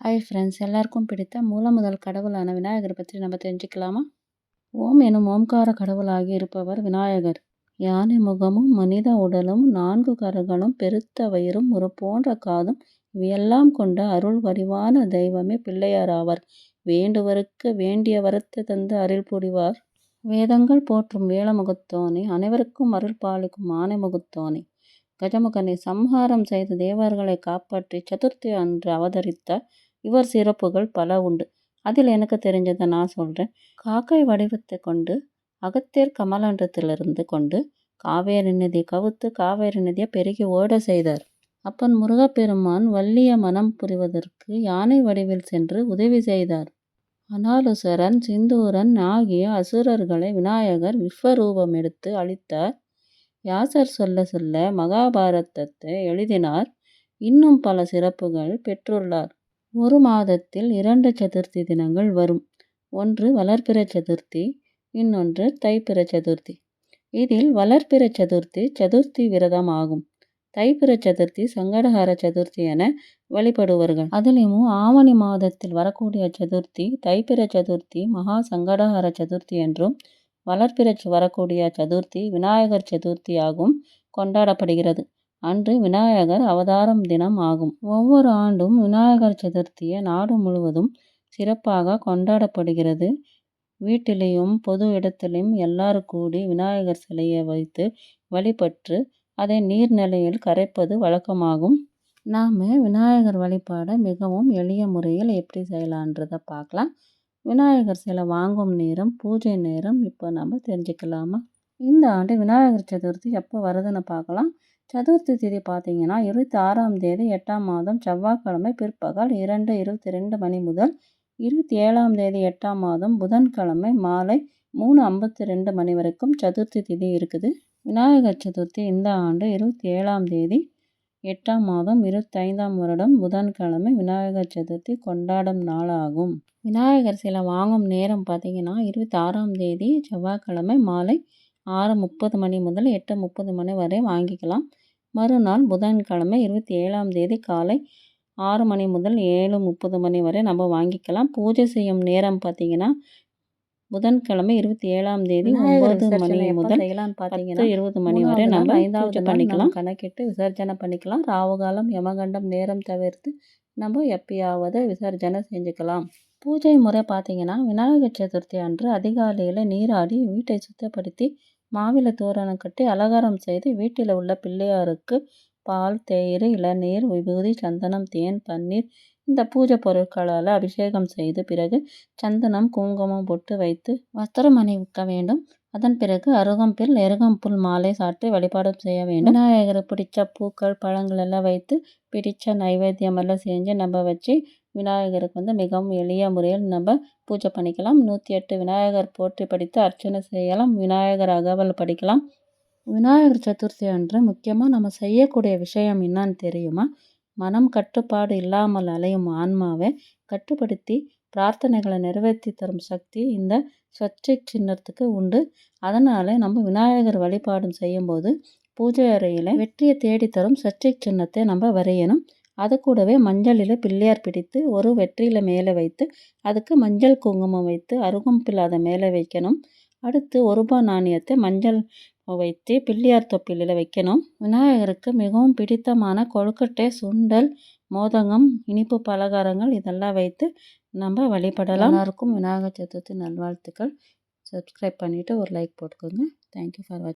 Hi friends எல்லாருக்கும் பிடித்த மூல முதல் கடவுளான விநாயகரை பற்றி நம்ம தெரிஞ்சுக்கலாமா? ஓம் எனும் ஓம்கார கடவுளாகி இருப்பவர் விநாயகர். யானை முகமும் மனித உடலும் நான்கு கரங்களும் பெருத்த வயிறும் ஒரு போன்ற காதும் இவையெல்லாம் கொண்ட அருள் வடிவான தெய்வமே பிள்ளையார் ஆவார். வேண்டுவருக்கு வேண்டிய வரத்தை தந்து அருள் புரிவார். வேதங்கள் போற்றும் வேலமுகத்தோனே அனைவருக்கும் அருள் பாலிக்கும் ஆனைமுகத்தோனே கஜமுகனை சம்ஹாரம் செய்த தேவர்களை காப்பாற்றி சதுர்த்தி அன்று அவதரித்த இவர் சிறப்புகள் பல உண்டு. அதில் எனக்கு தெரிஞ்சதை நான் சொல்கிறேன் காக்கை வடிவத்தை கொண்டு அகத்தியர் கமலாண்டத்திலிருந்து கொண்டு காவேரி நதி கவுத்து காவேரி நதியை பெருகி ஓட செய்தார். அப்பன் முருகப்பெருமான் வள்ளிய மனம் புரிவதற்கு யானை வடிவில் சென்று உதவி செய்தார். அனாலுசரன் சிந்தூரன் ஆகிய அசுரர்களை விநாயகர் விஸ்வரூபம் எடுத்து அளித்தார். யாசர் சொல்ல சொல்ல மகாபாரதத்தை எழுதினார். இன்னும் பல சிறப்புகள் பெற்றுள்ளார். ஒரு மாதத்தில் இரண்டு சதுர்த்தி தினங்கள் வரும். ஒன்று வளர்பிற சதுர்த்தி இன்னொன்று தைப்பிற சதுர்த்தி. இதில் வளர்பிற சதுர்த்தி சதுர்த்தி விரதம் ஆகும். தைப்பிற சதுர்த்தி சங்கடஹர சதுர்த்தி என வழிபடுவார்கள். அதிலும் ஆவணி மாதத்தில் வரக்கூடிய சதுர்த்தி தைப்பிற சதுர்த்தி மகா சங்கடஹர சதுர்த்தி என்றும் வளர்ப்பிற வரக்கூடிய சதுர்த்தி விநாயகர் சதுர்த்தி ஆகும் கொண்டாடப்படுகிறது. அன்று விநாயகர் அவதாரம் தினம் ஆகும். ஒவ்வொரு ஆண்டும் விநாயகர் சதுர்த்தியை நாடு முழுவதும் சிறப்பாக கொண்டாடப்படுகிறது. வீட்டிலையும் பொது இடத்திலையும் எல்லாரும் கூடி விநாயகர் சிலையை வைத்து வழிபட்டு அதை நீர்நிலையில் கரைப்பது வழக்கமாகும். நாம் விநாயகர் வழிபாடை மிகவும் எளிய முறையில் எப்படி செய்யலான்றதை பார்க்கலாம். விநாயகர் சிலை வாங்கும் நேரம் பூஜை நேரம் இப்போ நம்ம தெரிஞ்சுக்கலாமா? இந்த ஆண்டு விநாயகர் சதுர்த்தி எப்போ வருதுன்னு பார்க்கலாம். சதுர்த்தி தேதி பார்த்தீங்கன்னா இருபத்தி ஆறாம் தேதி எட்டாம் மாதம் செவ்வாய்க்கிழமை பிற்பகல் இரண்டு இருபத்தி ரெண்டு மணி முதல் இருபத்தி ஏழாம் தேதி எட்டாம் மாதம் புதன்கிழமை மாலை மூணு ஐம்பத்தி ரெண்டு மணி வரைக்கும் சதுர்த்தி திதி இருக்குது. விநாயகர் சதுர்த்தி இந்த ஆண்டு இருபத்தி ஏழாம் தேதி எட்டாம் மாதம் இருபத்தைந்தாம் வருடம் புதன்கிழமை விநாயகர் சதுர்த்தி கொண்டாடும் நாளாகும். விநாயகர் சிலை வாங்கும் நேரம் பார்த்திங்கன்னா இருபத்தி ஆறாம் தேதி செவ்வாய்க்கிழமை மாலை ஆறு முப்பது மணி முதல் எட்டு முப்பது மணி வரை வாங்கிக்கலாம். மறுநாள் புதன்கிழமை இருபத்தி ஏழாம் தேதி காலை ஆறு மணி முதல் ஏழு முப்பது மணி வரை நம்ம வாங்கிக்கலாம். பூஜை செய்யும் நேரம் பார்த்திங்கன்னா புதன்கிழமை இருபத்தி ஏழாம் தேதி ஒன்பது மணி முதல் பத்து இருபது மணி வரை நம்ம ஐந்தாவது பண்ணிக்கலாம். கணக்கிட்டு விசர்ஜனை பண்ணிக்கலாம். ராவுகாலம் யமகண்டம் நேரம் தவிர்த்து நம்ம எப்பயாவது விசர்ஜனை செஞ்சுக்கலாம். பூஜை முறை பார்த்தீங்கன்னா விநாயகர் சதுர்த்தி அன்று அதிகாலையில் நீராடி வீட்டை சுத்தப்படுத்தி மாவில தோரணம் கட்டி அலங்காரம் செய்து வீட்டில் உள்ள பிள்ளையாருக்கு பால் தேயிறு இளநீர் விபூதி சந்தனம் தேன் பன்னீர் இந்த பூஜை பொருட்களால் அபிஷேகம் செய்து பிறகு சந்தனம் குங்குமம் பொட்டு வைத்து வஸ்திரம் அணிவிக்க வேண்டும். அதன் பிறகு அருகம்பில் எருகம்புல் மாலை சாற்றி வழிபாடு செய்ய வேண்டும். விநாயகர் பிடிச்ச பூக்கள் பழங்கள் எல்லாம் வைத்து பிடித்த நைவேத்தியம் எல்லாம் செஞ்சு நம்ம வச்சு விநாயகருக்கு வந்து மிகவும் எளிய முறையில் நம்ம பூஜை பண்ணிக்கலாம். நூற்றி எட்டு விநாயகர் போற்றி படித்து அர்ச்சனை செய்யலாம். விநாயகர் அகவல் படிக்கலாம். விநாயகர் சதுர்த்தி அன்று முக்கியமாக நம்ம செய்யக்கூடிய விஷயம் என்னன்னு தெரியுமா? மனம் கட்டுப்பாடு இல்லாமல் அலையும் ஆன்மாவை கட்டுப்படுத்தி பிரார்த்தனைகளை நிறைவேற்றி தரும் சக்தி இந்த சச்சை சின்னத்துக்கு உண்டு. அதனால் நம்ம விநாயகர் வழிபாடும் செய்யும்போது பூஜை அறையில் வெற்றியை தேடித்தரும் சச்சை சின்னத்தை நம்ம வரையணும். அது கூடவே மஞ்சளில் பிள்ளையார் பிடித்து ஒரு வெற்றியில் மேலே வைத்து அதுக்கு மஞ்சள் குங்குமம் வைத்து அருகம்பில் அதை மேலே வைக்கணும். அடுத்து ஒரு ரூபாய் நாணயத்தை மஞ்சள் வைத்து பிள்ளையார் தொப்பிலில் வைக்கணும். விநாயகருக்கு மிகவும் பிடித்தமான கொழுக்கட்டை சுண்டல் மோதகம் இனிப்பு பலகாரங்கள் இதெல்லாம் வைத்து நம்ம வழிபடலாம். எல்லாருக்கும் விநாயகர் சதுர்த்தி நல்வாழ்த்துக்கள். சப்ஸ்கிரைப் பண்ணிவிட்டு ஒரு லைக் போட்டுக்கோங்க. தேங்க்யூ ஃபார் வாட்சிங்